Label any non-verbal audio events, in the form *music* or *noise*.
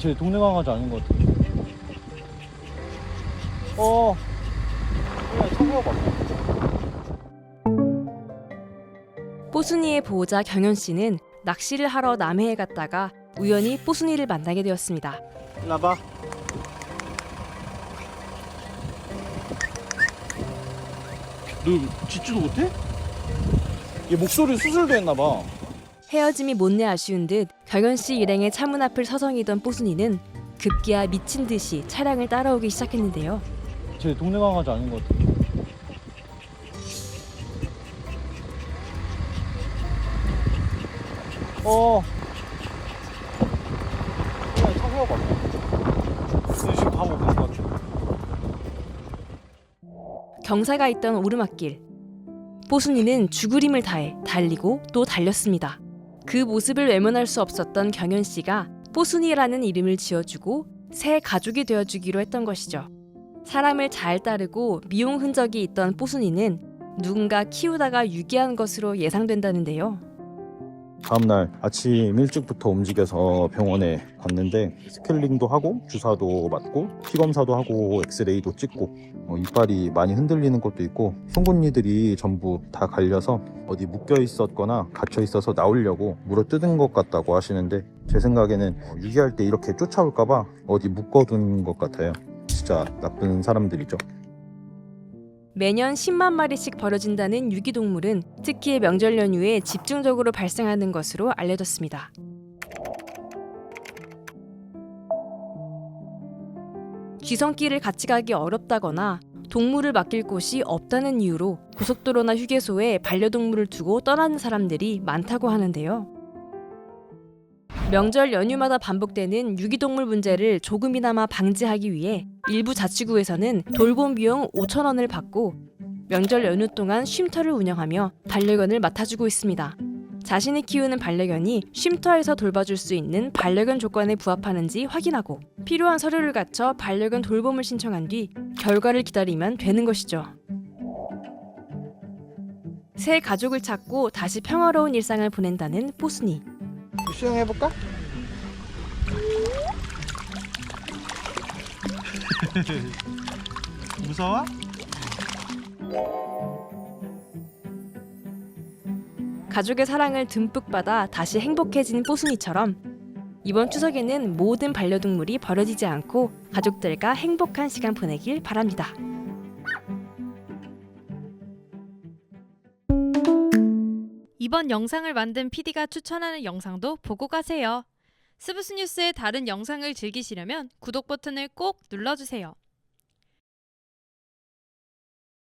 제 동네 강아지 아닌 것 같아. 어. 그냥 뽀순이의 보호자 경현 씨는 낚시를 하러 남해에 갔다가 우연히 뽀순이를 만나게 되었습니다. 나봐. 너 짖지도 못해? 얘 목소리 수술도 했나 봐. 헤어짐이 못내 아쉬운 듯 경현 씨 일행의 차문 앞을 서성이던 뽀순이는 급기야 미친 듯이 차량을 따라오기 시작했는데요. 제 동네 강아지 아닌 것 같아. 어. 그냥 청소가 봐. 지금 다 먹은 것 같아. 경사가 있던 오르막길. 뽀순이는 죽으림을 다해 달리고 또 달렸습니다. 그 모습을 외면할 수 없었던 경현 씨가 뽀순이라는 이름을 지어주고 새 가족이 되어주기로 했던 것이죠. 사람을 잘 따르고 미용 흔적이 있던 뽀순이는 누군가 키우다가 유기한 것으로 예상된다는데요. 다음날 아침 일찍부터 움직여서 병원에 갔는데 스케일링도 하고 주사도 맞고 피 검사도 하고 엑스레이도 찍고 어, 이빨이 많이 흔들리는 것도 있고 송곳니들이 전부 다 갈려서 어디 묶여 있었거나 갇혀 있어서 나오려고 물어 뜯은 것 같다고 하시는데 제 생각에는 어, 유기할 때 이렇게 쫓아올까봐 어디 묶어둔 것 같아요. 진짜 나쁜 사람들이죠. 매년 10만 마리씩 버려진다는 유기동물은 특히 명절 연휴에 집중적으로 발생하는 것으로 알려졌습니다. 쥐성길을 같이 가기 어렵다거나 동물을 맡길 곳이 없다는 이유로 고속도로나 휴게소에 반려동물을 두고 떠나는 사람들이 많다고 하는데요. 명절 연휴마다 반복되는 유기동물 문제를 조금이나마 방지하기 위해 일부 자치구에서는 돌봄 비용 5천 원을 받고 명절 연휴 동안 쉼터를 운영하며 반려견을 맡아주고 있습니다. 자신이 키우는 반려견이 쉼터에서 돌봐줄 수 있는 반려견 조건에 부합하는지 확인하고 필요한 서류를 갖춰 반려견 돌봄을 신청한 뒤 결과를 기다리면 되는 것이죠. 새 가족을 찾고 다시 평화로운 일상을 보낸다는 뽀순이. 수영해볼까? *laughs* 무서워? 가족의 사랑을 듬뿍 받아 다시 행복해진 뽀순이처럼 이번 추석에는 모든 반려동물이 버려지지 않고 가족들과 행복한 시간 보내길 바랍니다. 이번 영상을 만든 PD가 추천하는 영상도 보고 가세요. 스브스 뉴스의 다른 영상을 즐기시려면 구독 버튼을 꼭 눌러주세요.